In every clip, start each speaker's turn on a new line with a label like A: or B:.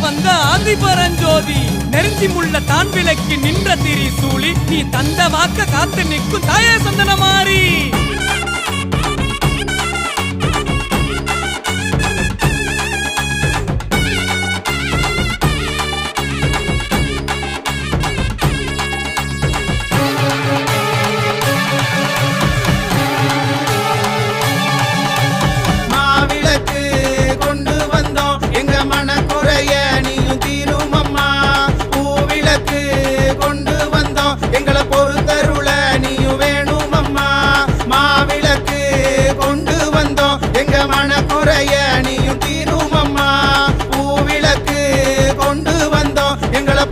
A: வந்த ஆதி பரஞ்சோதி நெருஞ்சி முள்ள தான் விளக்கி நின்ற திரி சூழி நீ தந்த வாக்க காத்து நிற்கும் தாயே சந்தன மாறி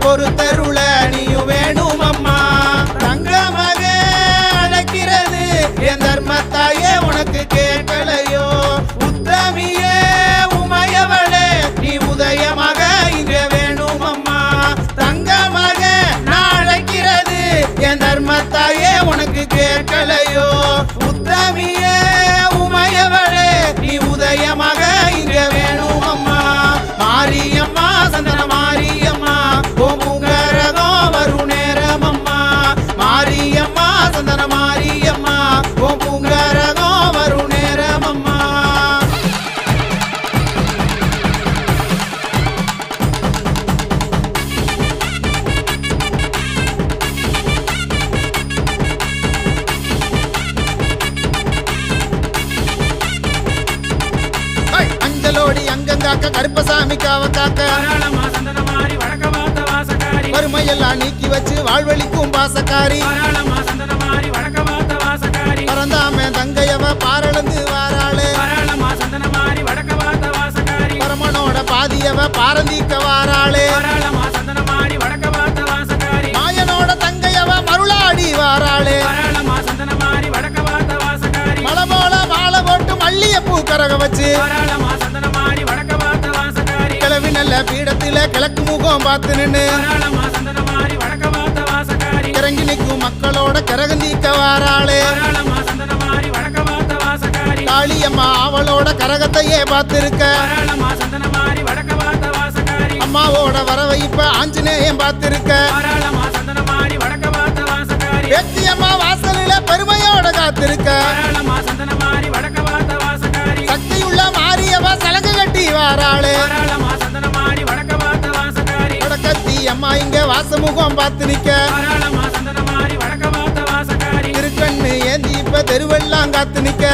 B: பொறுத்தருள ஹை, அஞ்சலோடி அங்கங்காக்க கருப்பசாமி காவ காக்க. வறுமையெல்லாம் நீக்கி வச்சு வாழ்வழிக்கும் பாசக்காரி. பரந்தாம தங்கையவ பாரளந்து வாராளே. பரமனோட பாதியவ பாரந்திக்க வாராளே. மாயனோட தங்கையவ மருளாடி வாராளே. மலை போல மாலை போட்டு மல்லிய பூ கரக வச்சு. பீடத்தில கிழக்கு முகம் பார்த்து
C: வாசக்காரி.
B: இறங்கி நிற்கும் மக்களோட வாராளே.
C: வழக்க பார்த்த வாசக்காரி.
B: காளியம்மா அவளோட கரகத்தையே பார்த்திருக்க. அம்மாவோட வரவை இப்ப ஆஞ்சநேயம் பார்த்திருக்க. வெற்றியம்மா வாசலில பெருமையோட காத்திருக்க. சக்தியுள்ள மாரியவ சலங்கு கட்டி வாராளே. அம்மா இங்க வாசமுகம் பார்த்து நிக்க திருக்கண்ணு ஏந்தி இப்ப தெருவெல்லாம் காத்து நிக்க.